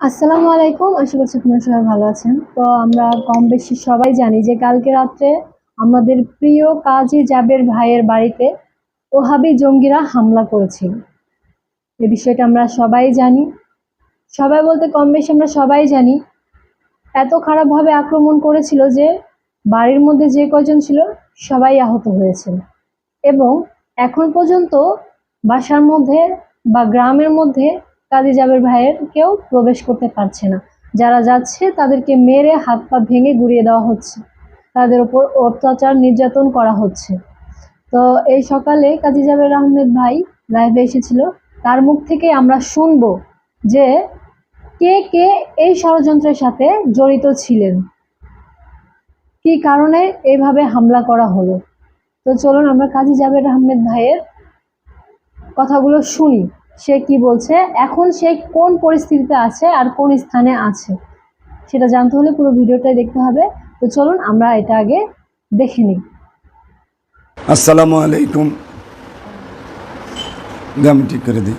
আসসালামু আলাইকুম, আশা করছি আপনারা সবাই ভালো আছেন। তো আমরা কম বেশি সবাই জানি যে কালকে রাত্রে আমাদের প্রিয় কাজী জাবের ভাইয়ের বাড়িতে ওহাবি জঙ্গিরা হামলা করেছিল। এ বিষয়টা আমরা সবাই জানি। সবাই বলতে কম বেশি আমরা সবাই জানি। এত খারাপভাবে আক্রমণ করেছিল যে বাড়ির মধ্যে যে কজন ছিল সবাই আহত হয়েছিল এবং এখন পর্যন্ত বাসার মধ্যে বা গ্রামের মধ্যে কাজী জাবের ভাইয়ের কেউ প্রবেশ করতে পারছে না। যারা যাচ্ছে, তাদেরকে মেরে হাত পা ভেঙে গুড়িয়ে দেওয়া হচ্ছে। তাদের ওপর অত্যাচার নির্যাতন করা হচ্ছে। তো এই সকালে কাজী জাবের আহমেদ ভাই লাইভে এসেছিল। তার মুখ থেকে আমরা শুনব যে কে কে এই ষড়যন্ত্রের সাথে জড়িত ছিলেন। কি কারণে এইভাবে হামলা করা হলো? তো চলুন আমরা কাজী জাবের আহমেদ ভাইয়ের কথাগুলো শুনি। সে কি বলছে? এখন সে কোন পরিস্থিতিতে আছে আর কোন স্থানে আছে? সেটা জানতে হলে পুরো ভিডিওটাই দেখতে হবে। তো চলুন, আমরা এটা আগে দেখে নিই। আসসালামু আলাইকুম। গাম ঠিক করে দিই।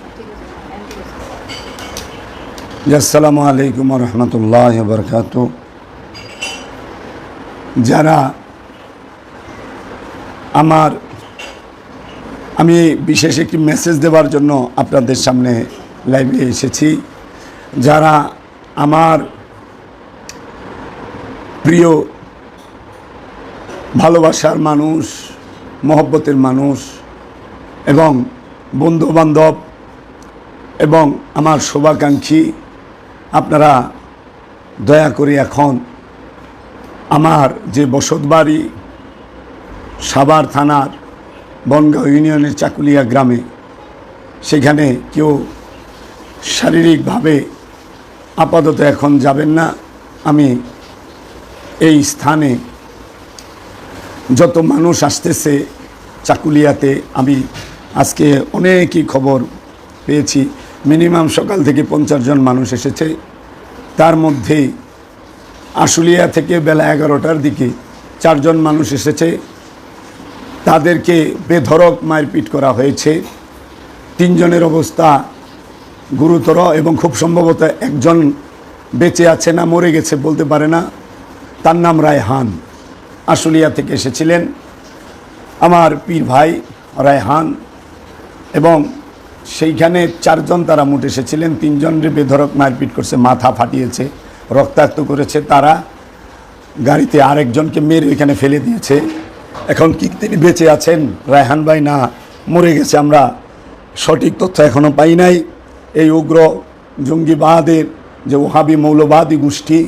আসসালামু আলাইকুম রহমতুল্লাহ বরকাত যারা আমার আমি বিশেষ একটি মেসেজ দেওয়ার জন্য আপনাদের সামনে লাইভে এসেছি। যারা আমার প্রিয়, ভালোবাসার মানুষ, মহব্বতের মানুষ এবং বন্ধুবান্ধব এবং আমার শুভাকাঙ্ক্ষী, আপনারা দয়া করে এখন আমার যে বসতবাড়ি, সাভার থানার বনগাঁও ইউনিয়নের চাকুলিয়া গ্রামে সেখানে কেউ শারীরিকভাবে আপাতত এখন যাবেন না। আমি এই স্থানে যত মানুষ আসতেছে চাকুলিয়াতে, আমি আজকে অনেকই খবর পেয়েছি। মিনিমাম সকাল থেকে পঞ্চাশ জন মানুষ এসেছে। তার মধ্যে আশুলিয়া থেকে বেলা এগারোটার দিকে চারজন মানুষ এসেছে। তাদেরকে বেধরক মারপিট করা হয়েছে। তিনজনের অবস্থা গুরুতর এবং খুব সম্ভবত একজন বেঁচে আছে না মরে গেছে বলতে পারে না। তার নাম রায়হান। আশুলিয়া থেকে এসেছিলেন। আমার পীর ভাই রায়হান এবং সেইখানে চারজন তারা মোট এসেছিলেন। তিনজনের বেধরক মারপিট করছে, মাথা ফাটিয়েছে, রক্তাক্ত করেছে তারা। গাড়িতে আরেকজনকে মেরে ওইখানে ফেলে দিয়েছে। এখন কি তিনি বেঁচে আছেন? রায়হান ভাই, না, মরে গেছে আমরা। সঠিক তথ্য এখনও পাই নাই। এই উগ্র জঙ্গিবাদের যে ওহাবি মৌলবাদী গোষ্ঠী,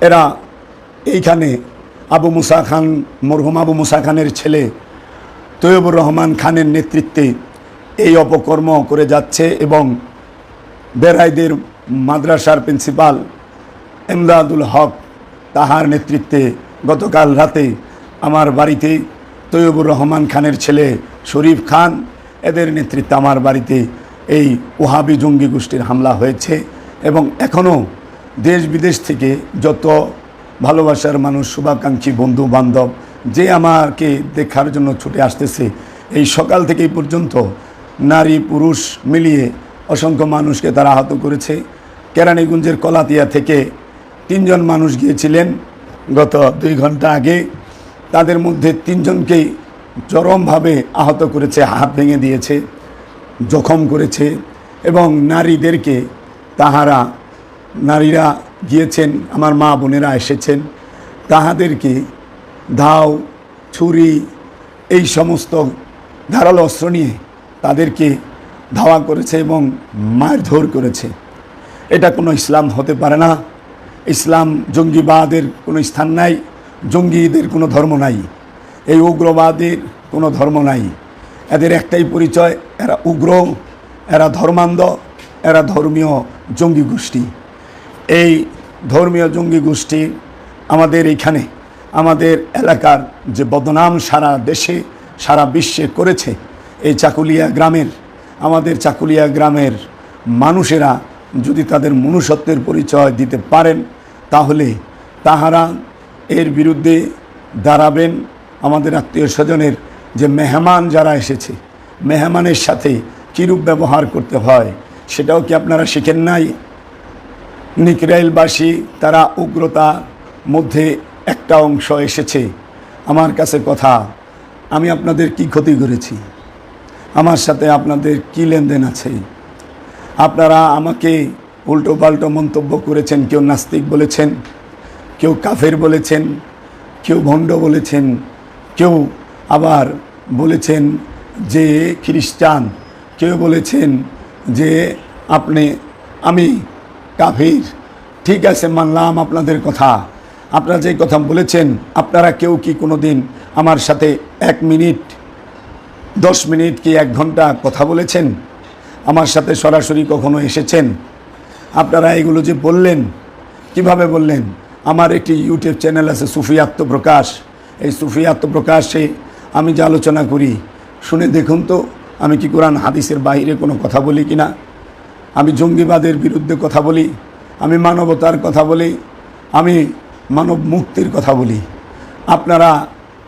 এরা এইখানে আবু মুসা খান, মরহুম আবু মুসা খানের ছেলে তৈয়বুর রহমান খানের নেতৃত্বে এই অপকর্ম করে যাচ্ছে এবং বেরাইদের মাদ্রাসার প্রিন্সিপাল এমদাদুল হক তাহার নেতৃত্বে গতকাল রাতে আমার বাড়িতে তৈয়বুর রহমান খানের ছেলে শরীফ খান, এদের নেতৃত্বে আমার বাড়িতে এই ওহাবি জঙ্গি গোষ্ঠীর হামলা হয়েছে এবং এখনও দেশ বিদেশ থেকে যত ভালোবাসার মানুষ, শুভাকাঙ্ক্ষী বন্ধু বান্ধব, যে আমাকে দেখার জন্য ছুটে আসতেছে, এই সকাল থেকে পর্যন্ত নারী পুরুষ মিলিয়ে অসংখ্য মানুষকে তারা আহত করেছে। কেরানীগঞ্জের কলাতিয়া থেকে তিনজন মানুষ গিয়েছিলেন। গত দুই ঘণ্টা আগে তাদের মধ্যে তিনজনকেই চরমভাবে আহত করেছে, হাত ভেঙে দিয়েছে, জখম করেছে এবং নারীদেরকে তাহারা, নারীরা গিয়েছেন, আমার মা বোনেরা এসেছেন, তাহাদেরকে ধাও ছুরি, এই সমস্ত ধারালো অস্ত্র নিয়ে তাদেরকে ধাওয়া করেছে এবং মারধর করেছে। এটা কোনো ইসলাম হতে পারে না। ইসলাম জঙ্গিবাদের কোনো স্থান নাই। জঙ্গিদের কোনো ধর্ম নাই। এই উগ্রবাদের কোনো ধর্ম নাই। এদের একটাই পরিচয়, এরা উগ্র, এরা ধর্মান্ধ, এরা ধর্মীয় জঙ্গি গোষ্ঠী। এই ধর্মীয় জঙ্গি গোষ্ঠী আমাদের এইখানে আমাদের এলাকার যে বদনাম সারা দেশে, সারা বিশ্বে করেছে এই চাকুলিয়া গ্রামের, আমাদের চাকুলিয়া গ্রামের মানুষেরা যদি তাদের মনুষ্যত্বের পরিচয় দিতে পারেন, তাহলে তাহারা এর বিরুদ্ধে দাঁড়াবেন আমাদের আত্মীয় স্বজনের যে মেহমান যারা এসেছে, মেহমানের সাথে কীরূপ ব্যবহার করতে হয় সেটাও কি আপনারা শিখেন নাই? নিকরাইলবাসী, তারা উগ্রতা মধ্যে একটা অংশ এসেছে। আমার কাছে কথা, আমি আপনাদের কি ক্ষতি করেছি? আমার সাথে আপনাদের কি লেনদেন আছে? আপনারা আমাকে উল্টো পাল্টো মন্তব্য করেছেন, কেউ নাস্তিক বলেছেন কেউ কাফের বলেছেন, কেউ ভণ্ড বলেছেন, কেউ আবার বলেছেন যে খ্রিস্টান, কেউ বলেছেন যে আপনি, আমি কাফির। ঠিক আছে, মানলাম আপনাদের কথা। আপনারা যে কথা বলেছেন, আপনারা কেউ কি কোনো দিন আমার সাথে এক মিনিট, দশ মিনিট কি এক ঘণ্টা কথা বলেছেন? আমার সাথে সরাসরি কখনো এসেছেন? আপনারা এগুলো যে বললেন, কীভাবে বললেন? আমার একটি ইউটিউব চ্যানেল আছে সুফি আত্মপ্রকাশ এই সুফি আত্মপ্রকাশে আমি যে আলোচনা করি, শুনে দেখুন তো আমি কি কোরআন হাদিসের বাইরে কোনো কথা বলি কি না? আমি জঙ্গিবাদের বিরুদ্ধে কথা বলি, আমি মানবতার কথা বলি, আমি মানব মুক্তির কথা বলি। আপনারা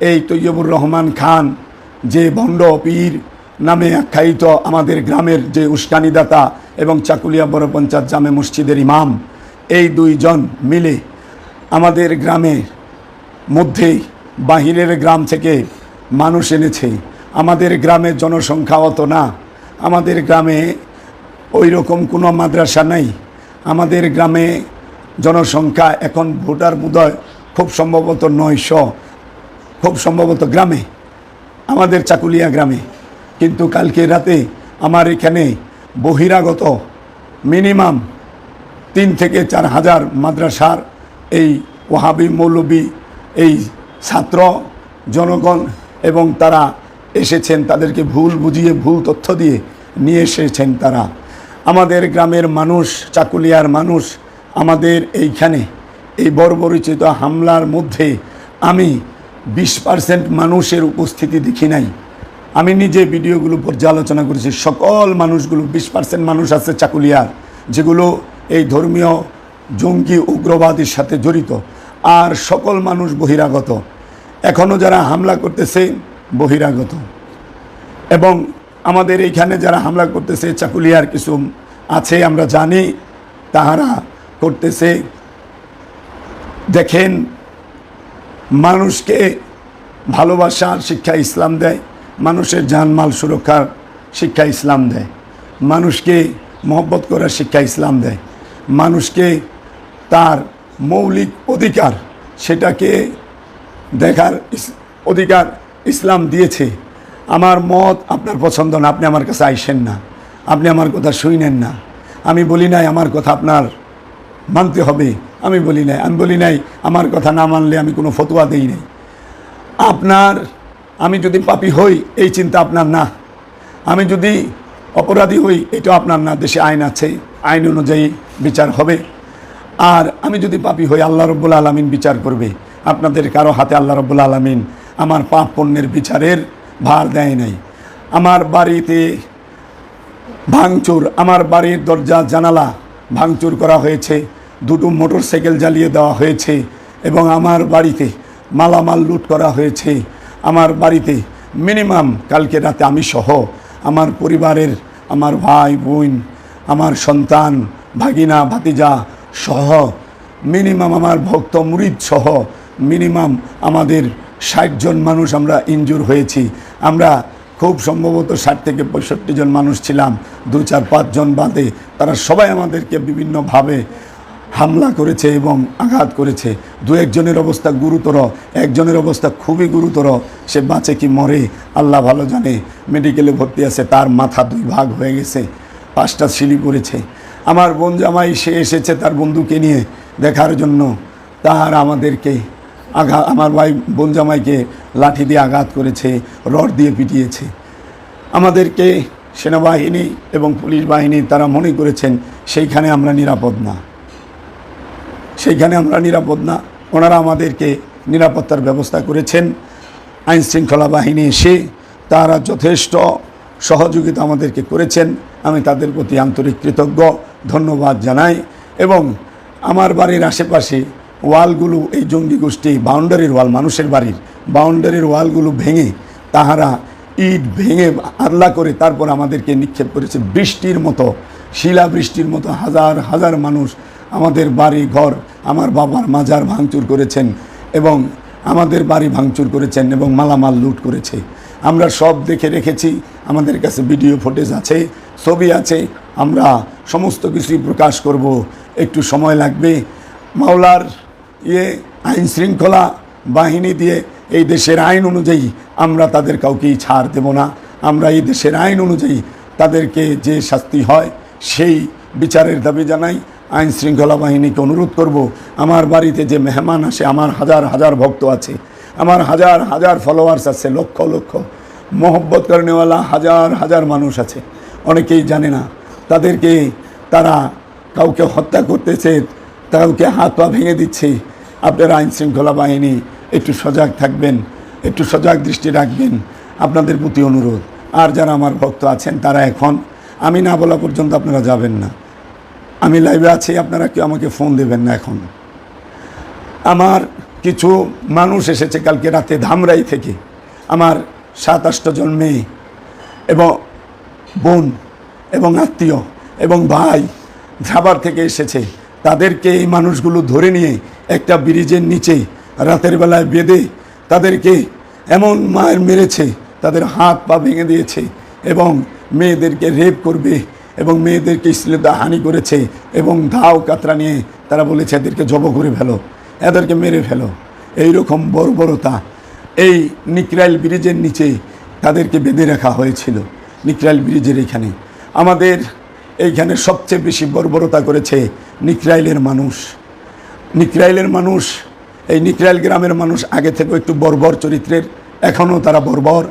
এই তৈয়বুর রহমান খান, যে ভণ্ড পীর নামে আখ্যায়িত আমাদের গ্রামের যে উস্কানিদাতা এবং চাকুলিয়া বড় পঞ্চায়েত জামে মসজিদের ইমাম, এই দুইজন মিলে আমাদের গ্রামের মধ্যেই বাহিরের গ্রাম থেকে মানুষ এনেছে। আমাদের গ্রামের জনসংখ্যা অত না। আমাদের গ্রামে ওই রকম কোনো মাদ্রাসা নাই। আমাদের গ্রামে জনসংখ্যা এখন ভোটার বোধহয় খুব সম্ভবত নয়শো, খুব সম্ভবত গ্রামে, আমাদের চাকুলিয়া গ্রামে। কিন্তু কালকে রাতে আমার এখানে বহিরাগত মিনিমাম তিন থেকে চার হাজার মাদ্রাসার এই ওহাবি মৌলবী, এই ছাত্র জনগণ এবং তারা এসেছেন তাদেরকে ভুল বুঝিয়ে, ভুল তথ্য দিয়ে নিয়ে এসেছেন তারা। আমাদের গ্রামের মানুষ, চাকুলিয়ার মানুষ, আমাদের এইখানে এই বর্বরিচিত হামলার মধ্যে আমি বিশ পার্সেন্ট মানুষের উপস্থিতি দেখি নাই। আমি নিজে ভিডিওগুলো পর্যালোচনা করেছি। সকল মানুষগুলো, বিশ পার্সেন্ট মানুষ আছে চাকুলিয়ার, যেগুলো এই ধর্মীয় জঙ্গি উগ্রবাদের সাথে জড়িত আর সকল মানুষ বহিরাগত। এখনও যারা হামলা করতেছে, বহিরাগত। এবং আমাদের এইখানে যারা হামলা করতেছে, চাকুলিয়ার কিছু আছে, আমরা জানি, তাহারা করতেছে। দেখেন, মানুষকে ভালোবাসার শিক্ষা, ইসলাম দেয়। মানুষের জানমাল সুরক্ষার শিক্ষা, ইসলাম দেয়। মানুষকে মহব্বত করার শিক্ষা, ইসলাম দেয়। মানুষকে তার মৌলিক অধিকার সেটাকে দেখার অধিকার ইসলাম দিয়েছে। আমার মত আপনার পছন্দ না, আপনি আমার কাছে আইসেন না, আপনি আমার কথা শুইনেন না। আমি বলি নাই আমার কথা আপনার মানতে হবে, আমি বলি নাই, আমি বলি নাই আমার কথা না মানলে আমি কোনো ফতোয়া দেই নাই। আপনার, আমি যদি পাপী হই, এই চিন্তা আপনার না। আমি যদি অপরাধী হই এটা আপনার না, দেশে আইন আছে, আইন অনুযায়ী বিচার হবে। আর আমি যদি পাপি হই, আল্লাহ রব্বুল আলমিন বিচার করবে। আপনাদের কারও হাতে আল্লাহ রব্বুল আলমিন আমার পাপ পণ্যের বিচারের ভার দেয় নাই। আমার বাড়িতে ভাঙচুর, আমার বাড়ির দরজা, জানালা ভাঙচুর করা হয়েছে, দুটো মোটর সাইকেল জ্বালিয়ে দেওয়া হয়েছে এবং আমার বাড়িতে মালামাল লুট করা হয়েছে। আমার বাড়িতে মিনিমাম কালকে রাতে আমি সহ আমার পরিবারের, আমার ভাই, বোন, আমার সন্তান, ভাগিনা, ভাতিজা সহ মিনিমাম আমার ভক্ত মুরিদ সহ মিনিমাম আমাদের ষাট জন মানুষ আমরা ইনজুর হয়েছি। আমরা খুব সম্ভবত ষাট থেকে পঁয়ষট্টি জন মানুষ ছিলাম, দু চার পাঁচজন বাদে। তারা সবাই আমাদেরকে বিভিন্নভাবে হামলা করেছে এবং আঘাত করেছে। দু একজনের অবস্থা গুরুতর, একজনের অবস্থা খুবই গুরুতর, সে বাঁচে কি মরে, আল্লাহ ভালো জানে। মেডিকেলে ভর্তি আছে, তার মাথা দুই ভাগ হয়ে গেছে, পাঁচটা সিলি পড়েছে। আমার বোন জামাই, সে এসেছে তার বন্ধুকে নিয়ে দেখার জন্য। তার আমাদেরকে আঘাত আমার ভাই বোন জামাইকে লাঠি দিয়ে আঘাত করেছে, রড দিয়ে পিটিয়েছে। আমাদেরকে সেনাবাহিনী এবং পুলিশ বাহিনী তারা মনে করেছেন, সেইখানে আমরা নিরাপদ না। সেইখানে আমরা নিরাপদ না। ওনারা আমাদেরকে নিরাপত্তার ব্যবস্থা করেছেন। আইন শৃঙ্খলা বাহিনী এসে তারা যথেষ্ট সহযোগিতা আমাদেরকে করেছেন। আমি তাদের প্রতি আন্তরিক কৃতজ্ঞ। ধন্যবাদ জানাই এবং আমার বাড়ির আশেপাশে ওয়ালগুলো, এই জঙ্গি গোষ্ঠী, বাউন্ডারির ওয়াল, মানুষের বাড়ির বাউন্ডারির ওয়ালগুলো ভেঙে তাহারা ইট ভেঙে আল্লা করে তারপর আমাদেরকে নিক্ষেপ করেছে। বৃষ্টির মতো শিলা বৃষ্টির মতো হাজার হাজার মানুষ আমাদের বাড়ি, ঘর, আমার বাবার মাজার ভাঙচুর করেছেন এবং আমাদের বাড়ি ভাঙচুর করেছেন এবং মালামাল লুট করেছে। আমরা সব দেখে রেখেছি, আমাদের কাছে ভিডিও ফুটেজ আছে। ছবি আছে, আমরা সমস্ত কিছুই প্রকাশ করব। একটু সময় লাগবে। মাওলার ইয়ে আইন শৃঙ্খলা বাহিনী দিয়ে এই দেশের আইন অনুযায়ী আমরা তাদের কাউকেই ছাড় দেব না। আমরা এই দেশের আইন অনুযায়ী তাদেরকে যে শাস্তি হয়, সেই বিচারের দাবি জানাই। আইন শৃঙ্খলা বাহিনীকে অনুরোধ করব, আমার বাড়িতে যে মেহমান আসে, আমার হাজার হাজার ভক্ত আছে, আমার হাজার হাজার ফলোয়ার্স আছে, লক্ষ লক্ষ। মোহব্বত করেনেওয়ালা হাজার হাজার মানুষ আছে। অনেকেই জানে না। তাদেরকে তারা কাউকে হত্যা করতেছে, কাউকে হাত পা ভেঙে দিচ্ছে। আপনার আইন শৃঙ্খলা বাহিনী, একটু সজাগ থাকবেন, একটু সজাগ দৃষ্টি রাখবেন। আপনাদের প্রতি অনুরোধ। আর যারা আমার ভক্ত আছেন, তারা এখন, আমি না বলা পর্যন্ত আপনারা যাবেন না। আমি লাইভে আছি, আপনারা কেউ আমাকে ফোন দেবেন না এখন। আমার কিছু মানুষ এসেছে কালকে রাতে ধামরাই থেকে। আমার সাত আটটা জন মেয়ে। এবং বোন এবং আত্মীয় এবং ভাই ধাবার থেকে এসেছে। তাদেরকে এই মানুষগুলো ধরে নিয়ে একটা ব্রিজের নিচে রাতের বেলায় বেঁধে তাদেরকে এমন মায়ের মেরেছে, তাদের হাত পা ভেঙে দিয়েছে এবং মেয়েদেরকে রেপ করবে এবং মেয়েদেরকে শ্লীলতা হানি করেছে এবং ধাও কাতরা নিয়ে তারা বলেছে, এদেরকে জব করে ফেলো, এদেরকে মেরে ফেলো। এইরকম বর্বরতা এই নিকরাইল ব্রিজের নিচে তাদেরকে বেঁধে রাখা হয়েছিল। নিকরাইল ব্রিজের এখানে। আমাদের এইখানে সবচেয়ে বেশি বর্বরতা করেছে নিকরাইলের মানুষ। নিকরাইলের মানুষ, এই নিকরাইল গ্রামের মানুষ আগে থেকে একটু বর্বর চরিত্রের, এখনও তারা বর্বর।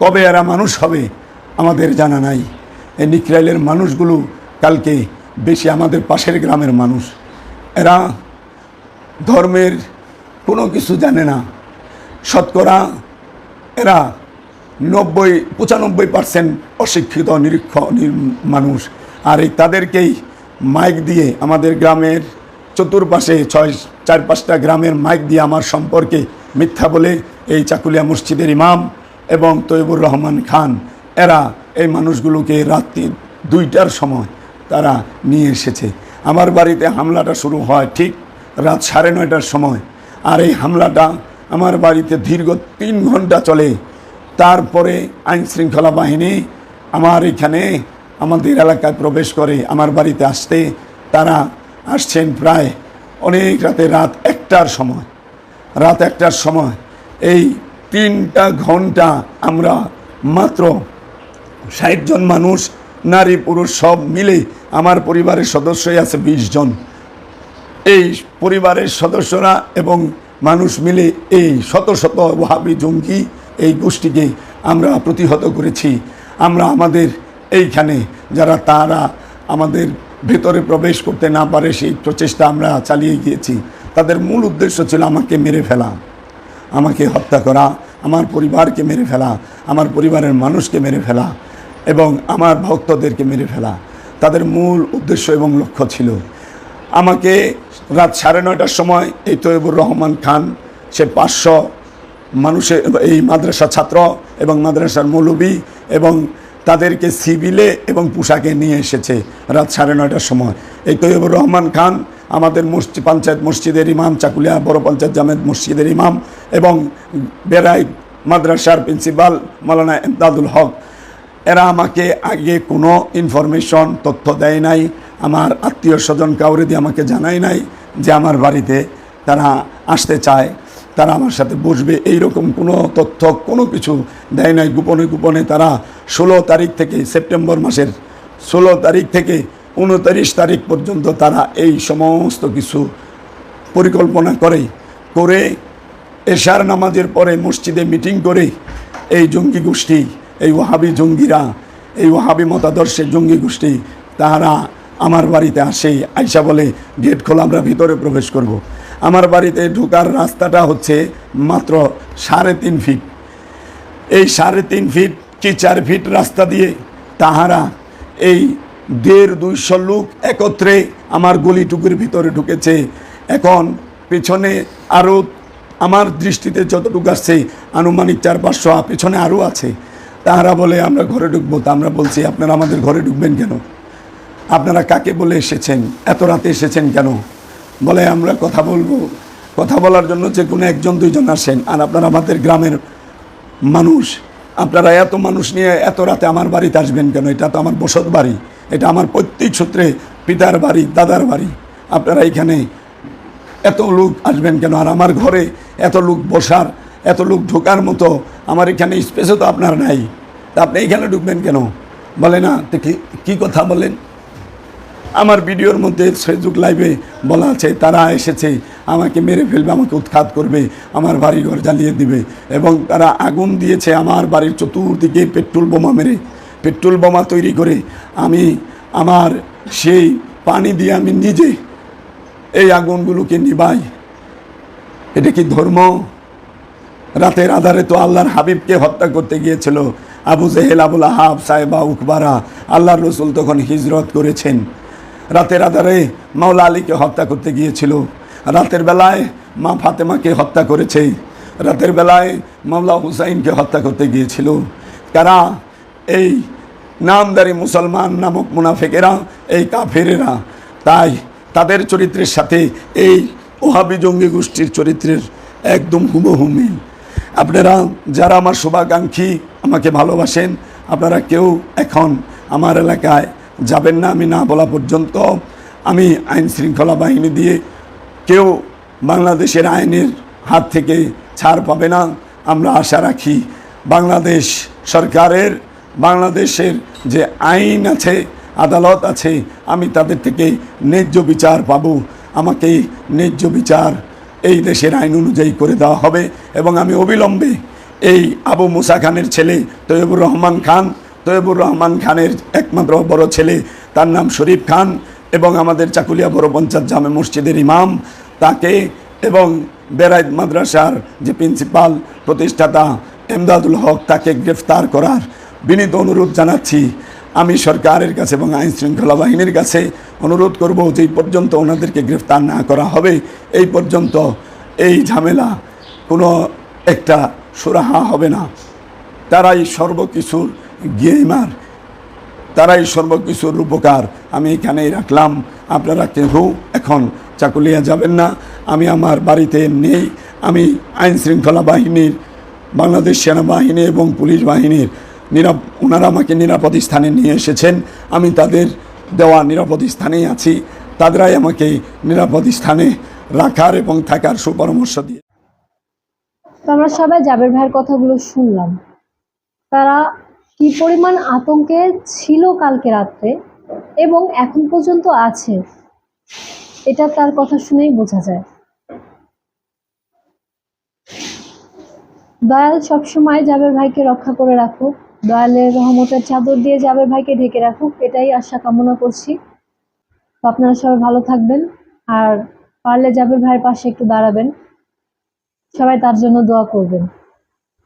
কবে এরা মানুষ হবে, আমাদের জানা নাই। এই নিকরাইলের মানুষগুলো কালকে বেশি আমাদের পাশের গ্রামের মানুষ। এরা ধর্মের কোনো কিছু জানে না। শতকরা এরা নব্বই, পঁচানব্বই পার্সেন্ট অশিক্ষিত, নিরীক্ষ, নির- মানুষ। আর এই তাদেরকেই মাইক দিয়ে আমাদের গ্রামের চতুর্পাশে ছয়, চার পাঁচটা গ্রামের মাইক দিয়ে আমার সম্পর্কে মিথ্যা বলে এই চাকুলিয়া মসজিদের ইমাম এবং তৈবুর রহমান খান, এরা এই মানুষগুলোকে রাত্রি দুইটার সময় তারা নিয়ে এসেছে। আমার বাড়িতে হামলাটা শুরু হয় ঠিক রাত সাড়ে নয়টার সময়। আর এই হামলাটা আমার বাড়িতে দীর্ঘ তিন ঘণ্টা চলে। তারপরে আইন শৃঙ্খলা বাহিনী আমার এখানে আমাদের এলাকায় প্রবেশ করে আমার বাড়িতে আসতে, তারা আসছেন প্রায় অনেক রাতে, রাত একটার সময়। রাত একটার সময়। এই তিনটা ঘণ্টা আমরা মাত্র ষাট জন মানুষ, নারী, পুরুষ সব মিলে আমার পরিবারের সদস্যই আছে বিশ জন। এই পরিবারের সদস্যরা এবং মানুষ মিলে এই শত শত ওহাবি জঙ্গি এই গোষ্ঠীকে আমরা প্রতিহত করেছি। আমরা আমাদের এইখানে যারা তারা আমাদের ভেতরে প্রবেশ করতে না পারে, সেই প্রচেষ্টা আমরা চালিয়ে গিয়েছি। তাদের মূল উদ্দেশ্য ছিল আমাকে মেরে ফেলা, আমাকে হত্যা করা, আমার পরিবারকে মেরে ফেলা, আমার পরিবারের মানুষকে মেরে ফেলা এবং আমার ভক্তদেরকে মেরে ফেলা। তাদের মূল উদ্দেশ্য এবং লক্ষ্য ছিল আমাকে রাত সাড়ে নয়টার সময় এই তৈবুর রহমান খান, সে পাঁচশো মানুষের এই মাদ্রাসা ছাত্র এবং মাদ্রাসার মৌলবী এবং তাদেরকে সিভিলে এবং পোশাকে নিয়ে এসেছে রাত সাড়ে নয়টার সময়। এই তৈবুর রহমান খান, আমাদের মসজিদ পঞ্চায়েত মসজিদের ইমাম, চাকুলিয়া বড় পঞ্চায়েত জামেদ মসজিদের ইমাম এবং বেড়াই মাদ্রাসার প্রিন্সিপাল মালানা এমদাদুল হক। এরা আমাকে আগে কোনো ইনফরমেশন, তথ্য দেয় নাই। আমার আত্মীয় স্বজন কাউরে দিয়ে আমাকে জানায় নাই যে আমার বাড়িতে তারা আসতে চায়। তারা আমার সাথে বসবে এই রকম কোনো তথ্য কোনো কিছু দেয় নাই গোপনে গোপনে তারা ষোলো তারিখ থেকে সেপ্টেম্বর মাসের ষোলো তারিখ থেকে উনতারিশ তারিখ পর্যন্ত তারা এই সমস্ত কিছু পরিকল্পনা করে করে এশার নামাজের পরে মসজিদে মিটিং করে এই জঙ্গি গোষ্ঠী, এই ওহাবি জঙ্গিরা, এই ওহাবি মতাদর্শের জঙ্গি গোষ্ঠী, তারা আমার বাড়িতে আসে, আইসা বলে, গেট খোলা, আমরা ভিতরে প্রবেশ করব। আমার বাড়িতে ঢোকার রাস্তাটা হচ্ছে মাত্র সাড়ে তিন ফিট। এই সাড়ে তিন ফিট কি চার ফিট রাস্তা দিয়ে তাহারা এই দেড় দুইশো লোক একত্রে আমার গলিটুকুর ভিতরে ঢুকেছে। এখন পেছনে আরও আমার দৃষ্টিতে যতটুকু আসছে, আনুমানিক চার পাঁচশো পেছনে আরও আছে। তাহারা বলে, আমরা ঘরে ঢুকবো। তা আমরা বলছি, আপনারা আমাদের ঘরে ঢুকবেন কেন? আপনারা কাকে বলে এসেছেন? এত রাতে এসেছেন কেন? বলে আমরা কথা বলব। কথা বলার জন্য যে কোনো একজন, দুইজন আসেন। আর আপনারা আমাদের গ্রামের মানুষ, আপনারা এত মানুষ নিয়ে এত রাতে আমার বাড়িতে আসবেন কেন? এটা তো আমার বসত বাড়ি। এটা আমার প্রত্যেক সূত্রে পিতার বাড়ি, দাদার বাড়ি। আপনারা এখানে এত লোক আসবেন কেন? আর আমার ঘরে এত লোক বসার, এত লোক ঢোকার মতো আমার এখানে স্পেসও তো আপনার নাই। তা আপনি এখানে ঢুকবেন কেন? বলে না কি কথা বলেন? আমার ভিডিওর মধ্যে ফেসবুক লাইভে বলা আছে, তারা এসেছে, আমাকে মেরে ফেলবে, আমাকে উৎখাত করবে, আমার বাড়িঘর জ্বালিয়ে দিবে এবং তারা আগুন দিয়েছে আমার বাড়ির চতুর্দিকে পেট্রোল বোমা মেরে, পেট্রোল বোমা তৈরি করে আমি আমার সেই পানি দিয়ে আমি নিজে এই আগুনগুলোকে নিবাই। এটা কি ধর্ম? রাতের আধারে তো আল্লাহর হাবিবকে হত্যা করতে গিয়েছিল, আবু জেহেল, আবুল আহাব সাহেবা উকবারা, আল্লাহর রসুল তখন হিজরত করেছেন। রাতের আধারে মাওলা আলীকে হত্যা করতে গিয়েছিল। রাতের বেলায় মা ফাতেমাকে হত্যা করেছে। রাতের বেলায় মাওলা হুসাইনকে হত্যা করতে গিয়েছিল। কারা এই নামদারি মুসলমান নামক মুনাফেকেরা, এই কাফেরেরা, তাই তাদের চরিত্রের সাথে এই ওহাবি জঙ্গি গোষ্ঠীর চরিত্রের একদম হুবহু মিল। আপনারা যারা আমার শুভাকাঙ্ক্ষী আমাকে ভালোবাসেন, আপনারা কেউ এখন আমার এলাকায় যাবেন না, আমি না বলা পর্যন্ত আমি আইন শৃঙ্খলা বাহিনী দিয়ে কেউ বাংলাদেশের আইনের হাত থেকে ছাড় পাবে না। আমরা আশা রাখি বাংলাদেশ সরকারের, বাংলাদেশের যে আইন আছে, আদালত আছে, আমি তাদের থেকে ন্যায্য বিচার পাব। আমাকে ন্যায্য বিচার এই দেশের আইন অনুযায়ী করে দেওয়া হবে এবং আমি অবিলম্বে এই আবু মুসা খানের ছেলে তৈবুর রহমান খান তৈবুর রহমান খানের একমাত্র বড় ছেলে, তার নাম শরীফ খান এবং আমাদের চাকুলিয়া বড় পঞ্চায়েত জামে মসজিদের ইমাম। তাকে এবং বেরাইত মাদ্রাসার যে প্রিন্সিপাল, প্রতিষ্ঠাতা এমদাদুল হক, তাকে গ্রেফতার করার বিনীত অনুরোধ জানাচ্ছি। আমি সরকারের কাছে এবং আইন শৃঙ্খলা বাহিনীর কাছে অনুরোধ করব যে পর্যন্ত ওনাদেরকে গ্রেফতার না করা হবে। এই পর্যন্ত এই ঝামেলা কোনো একটা সুরাহা হবে না। তারাই সর্বকিছুর গেমার তারাই সর্বকিছুর উপকার আমি এখানেই রাখলাম। আপনারা কেহ এখন চাকুলিয়া যাবেন না। আমি আমার বাড়িতে নেই। আমি আইন শৃঙ্খলা বাহিনীর, বাংলাদেশ সেনাবাহিনী এবং পুলিশ বাহিনীর নিরাপ, ওনারা আমাকে নিরাপদ স্থানে নিয়ে এসেছেন। আমি তাদের দেওয়া নিরাপদ স্থানেই আছি। তাদেরাই আমাকে নিরাপদ স্থানে রাখার এবং থাকার সুপরামর্শ দিয়ে। আমরা সবাই জাবের ভাইয়ের কথাগুলো শুনলাম। তারা কি পরিমাণ আতঙ্কে ছিল কালকে রাত্রে এবং এখন পর্যন্ত আছে, এটা তার কথা শুনেই বোঝা যায়। দয়াল সবসময় জাবের ভাইকে রক্ষা করে রাখুক, দয়ালের রহমতের চাদর দিয়ে জাবের ভাইকে ঢেকে রাখুক, এটাই আশা কামনা করছি। তো আপনারা সবাই ভালো থাকবেন আর পারলে জাবের ভাইয়ের পাশে একটু দাঁড়াবেন। সবাই তার জন্য দোয়া করবেন।